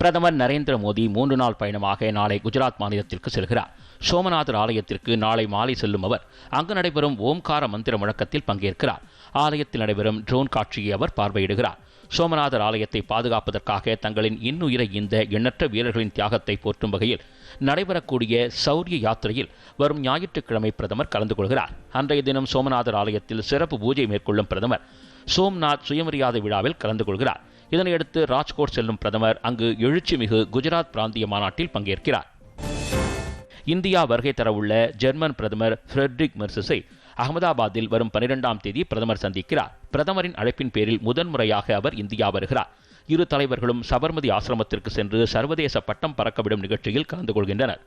பிரதமர் நரேந்திர மோடி மூன்று நாள் பயணமாக நாளை குஜராத் மாநிலத்திற்கு செல்கிறார். சோமநாதர் ஆலயத்திற்கு நாளை மாலை செல்லும் அவர் அங்கு நடைபெறும் ஓம்கார மந்திர முழக்கத்தில் பங்கேற்கிறார். ஆலயத்தில் நடைபெறும் ட்ரோன் காட்சியை அவர் பார்வையிடுகிறார். சோமநாதர் ஆலயத்தை பாதுகாப்பதற்காக தங்களின் இன்னுயிரை இந்த எண்ணற்ற வீரர்களின் தியாகத்தை போற்றும் வகையில் நடைபெறக்கூடிய சௌரிய யாத்திரையில் வரும் ஞாயிற்றுக்கிழமை பிரதமர் கலந்து கொள்கிறார். அன்றைய தினம் சோமநாதர் ஆலயத்தில் சிறப்பு பூஜை மேற்கொள்ளும் பிரதமர் சோம்நாத் சுயமரியாதை விழாவில் கலந்து கொள்கிறார். இதனையடுத்து ராஜ்கோட் செல்லும் பிரதமர் அங்கு எழுச்சிமிகு குஜராத் பிராந்திய மாநாட்டில் பங்கேற்கிறார். இந்தியா வருகை தரவுள்ள ஜெர்மன் பிரதமர் ஃப்ரெட்ரிக் மெர்சஸை அகமதாபாத்தில் வரும் பனிரெண்டாம் தேதி பிரதமர் சந்திக்கிறார். பிரதமரின் அழைப்பின் பேரில் முதன்முறையாக அவர் இந்தியா வருகிறார். இரு தலைவர்களும் சபர்மதி ஆசிரமத்திற்கு சென்று சர்வதேச பட்டம் பறக்கவிடும் நிகழ்ச்சியில் கலந்து கொள்கின்றனர்.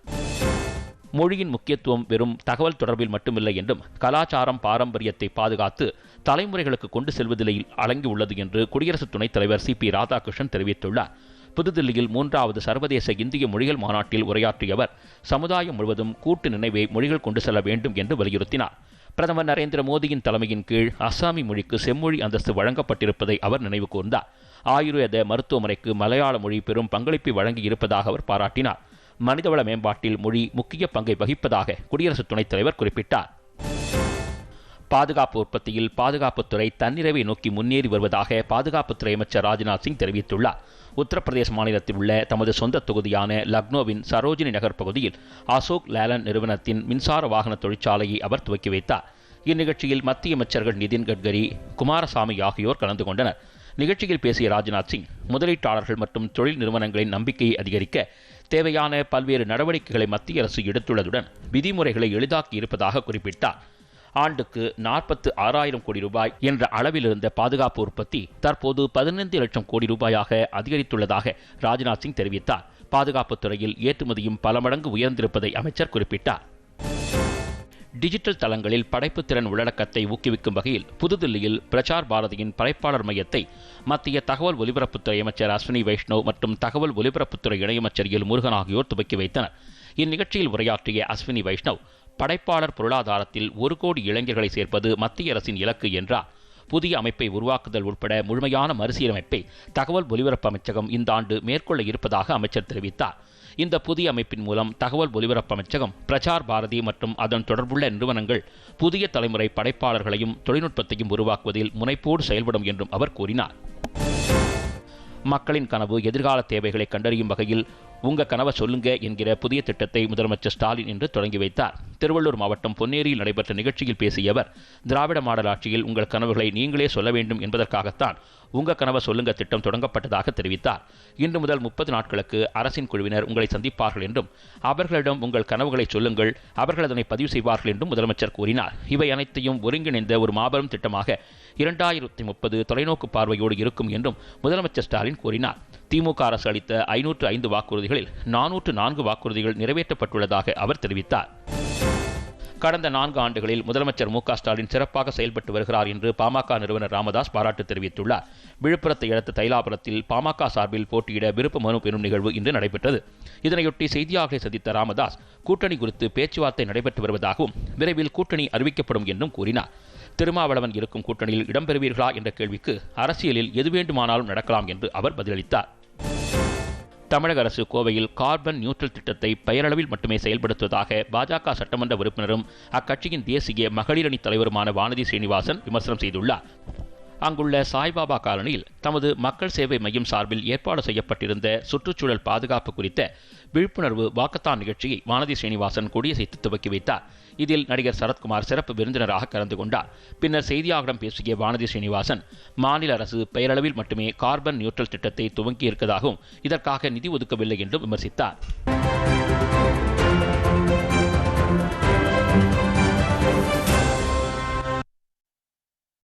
மொழியின் முக்கியத்துவம் வெறும் தகவல் தொடர்பில் மட்டுமில்லை என்றும் கலாச்சாரம் பாரம்பரியத்தை பாதுகாத்து தலைமுறைகளுக்கு கொண்டு செல்வதில் அடங்கியுள்ளது என்று குடியரசு துணைத் தலைவர் சி பி ராதாகிருஷ்ணன் தெரிவித்துள்ளார். புதுதில்லியில் மூன்றாவது சர்வதேச இந்திய மொழிகள் மாநாட்டில் உரையாற்றிய அவர் சமுதாயம் முழுவதும் கூட்டு நினைவை மொழிகள் கொண்டு செல்ல வேண்டும் என்று வலியுறுத்தினார். பிரதமர் நரேந்திர மோடியின் தலைமையின் கீழ் அஸ்ஸாமி மொழிக்கு செம்மொழி அந்தஸ்து வழங்கப்பட்டிருப்பதை அவர் நினைவு கூர்ந்தார். ஆயுர்வேத மருத்துவமனைக்கு மலையாள மொழி பெரும் பங்களிப்பை வழங்கி இருப்பதாக அவர் பாராட்டினார். மனிதவள மேம்பாட்டில் மொழி முக்கிய பங்கை வகிப்பதாக குடியரசு துணைத் தலைவர் குறிப்பிட்டார். பாதுகாப்பு உற்பத்தியில் பாதுகாப்புத்துறை தன்னிறைவை நோக்கி முன்னேறி வருவதாக பாதுகாப்புத்துறை அமைச்சர் ராஜ்நாத் சிங் தெரிவித்துள்ளார். உத்தரப்பிரதேச மாநிலத்தில் உள்ள தமது சொந்த தொகுதியான லக்னோவின் சரோஜினி நகர் பகுதியில் அசோக் லேலன் நிறுவனத்தின் மின்சார வாகன தொழிற்சாலையை அவர் துவக்கி வைத்தார். இந்நிகழ்ச்சியில் மத்திய அமைச்சர்கள் நிதின் கட்கரி குமாரசாமி ஆகியோர் கலந்து கொண்டனர். நிகழ்ச்சியில் பேசிய ராஜ்நாத் சிங் முதலீட்டாளர்கள் மற்றும் தொழில் நிறுவனங்களின் நம்பிக்கையை அதிகரிக்க தேவையான பல்வேறு நடவடிக்கைகளை மத்திய அரசு எடுத்துள்ளதுடன் விதிமுறைகளை எளிதாக்கி இருப்பதாக குறிப்பிட்டார். ஆண்டுக்கு நாற்பத்து ஆறாயிரம் கோடி ரூபாய் என்ற அளவில் இருந்த பாதுகாப்பு உற்பத்தி தற்போது பதினைந்து லட்சம் கோடி ரூபாயாக அதிகரித்துள்ளதாக ராஜ்நாத் சிங் தெரிவித்தார். பாதுகாப்புத் துறையில் ஏற்றுமதியும் பல மடங்கு உயர்ந்திருப்பதை அமைச்சர் குறிப்பிட்டார். டிஜிட்டல் தளங்களில் படைப்பு திறன் உள்ளடக்கத்தை ஊக்குவிக்கும் வகையில் புதுதில்லியில் பிரசார் பாரதியின் படைப்பாளர் மையத்தை மத்திய தகவல் ஒலிபரப்புத்துறை அமைச்சர் அஸ்வினி வைஷ்ணவ் மற்றும் தகவல் ஒலிபரப்புத்துறை இணையமைச்சர் எல் முருகன் ஆகியோர் துவக்கி வைத்தனர். இந்நிகழ்ச்சியில் உரையாற்றிய அஸ்வினி வைஷ்ணவ் படைப்பாளர் பொருளாதாரத்தில் ஒரு கோடி இளைஞர்களை சேர்ப்பது மத்திய அரசின் இலக்கு என்றார். புதிய அமைப்பை உருவாக்குதல் உட்பட முழுமையான மறுசீரமைப்பை தகவல் ஒலிபரப்பு அமைச்சகம் இந்த ஆண்டு மேற்கொள்ள இருப்பதாக அமைச்சர் தெரிவித்தார். இந்த புதிய அமைப்பின் மூலம் தகவல் ஒலிபரப்பு அமைச்சகம் பிரசார் பாரதி மற்றும் அதன் தொடர்புள்ள நிறுவனங்கள் புதிய தலைமுறை படைப்பாளர்களையும் தொழில்நுட்பத்தையும் உருவாக்குவதில் முனைப்போடு செயல்படும் என்றும் அவர் கூறினார். மக்களின் கனவு எதிர்கால தேவைகளை கண்டறியும் வகையில் உங்க கனவை சொல்லுங்க என்கிற புதிய திட்டத்தை முதலமைச்சர் ஸ்டாலின் இன்று தொடங்கி வைத்தார். திருவள்ளூர் மாவட்டம் பொன்னேரியில் நடைபெற்ற நிகழ்ச்சியில் பேசிய அவர் திராவிட மாடல் ஆட்சியில் உங்கள் கனவுகளை நீங்களே சொல்ல வேண்டும் என்பதற்காகத்தான் உங்க கனவை சொல்லுங்க திட்டம் தொடங்கப்பட்டதாக தெரிவித்தார். இன்று முதல் முப்பது நாட்களுக்கு அரசின் குழுவினர் உங்களை சந்திப்பார்கள் என்றும் அவர்களிடம் உங்கள் கனவுகளை சொல்லுங்கள் அவர்கள் அதனை பதிவு செய்வார்கள் என்றும் முதலமைச்சர் கூறினார். இவை அனைத்தையும் ஒருங்கிணைந்த ஒரு மாபெரும் திட்டமாக இரண்டாயிரத்தி முப்பது தொலைநோக்கு பார்வையோடு இருக்கும் என்றும் முதலமைச்சர் ஸ்டாலின் கூறினார். திமுக அரசு அளித்த ஐநூற்று ஐந்து வாக்குறுதிகளில் நானூற்று நான்கு வாக்குறுதிகள் நிறைவேற்றப்பட்டுள்ளதாக அவர் தெரிவித்தார். கடந்த நான்கு ஆண்டுகளில் முதலமைச்சர் மு ஸ்டாலின் சிறப்பாக செயல்பட்டு வருகிறார் என்று பாமக நிறுவனர் ராமதாஸ் பாராட்டு தெரிவித்துள்ளார். விழுப்புரத்தை அடுத்த தைலாபுரத்தில் பாமக சார்பில் போட்டியிட விருப்ப மனு பெறும் நிகழ்வு இன்று நடைபெற்றது. இதனையொட்டி செய்தியாளர்களை சந்தித்த ராமதாஸ் கூட்டணி குறித்து பேச்சுவார்த்தை நடைபெற்று வருவதாகவும் விரைவில் கூட்டணி அறிவிக்கப்படும் என்றும் கூறினார். திருமாவளவன் இருக்கும் கூட்டணியில் இடம்பெறுவீர்களா என்ற கேள்விக்கு அரசியலில் எது வேண்டுமானாலும் நடக்கலாம் என்று அவர் பதிலளித்தார். தமிழக அரசு கோவையில் கார்பன் நியூட்ரல் திட்டத்தை பெயரளவில் மட்டுமே செயல்படுத்துவதாக பாஜக சட்டமன்ற உறுப்பினரும் அக்கட்சியின் தேசிய மகளிர் அணி தலைவருமான வானதி சீனிவாசன் விமர்சனம் செய்துள்ளார். அங்குள்ள சாய்பாபா காலனியில் தமது மக்கள் சேவை மையம் சார்பில் ஏற்பாடு செய்யப்பட்டிருந்த சுற்றுச்சூழல் பாதுகாப்பு குறித்த விழிப்புணர்வு வாக்கத்தான் நிகழ்ச்சியை வானதி ஸ்ரீனிவாசன் கொடியசைத்து துவக்கி வைத்தார். இதில் நடிகர் சரத்குமார் சிறப்பு விருந்தினராக கலந்து கொண்டார். பின்னர் செய்தியாளர்களிடம் பேசிய வானதி ஸ்ரீனிவாசன் மாநில அரசு பெயரளவில் மட்டுமே கார்பன் நியூட்ரல் திட்டத்தை துவங்கியிருப்பதாகவும் இதற்காக நிதி ஒதுக்கவில்லை என்றும் விமர்சித்தார்.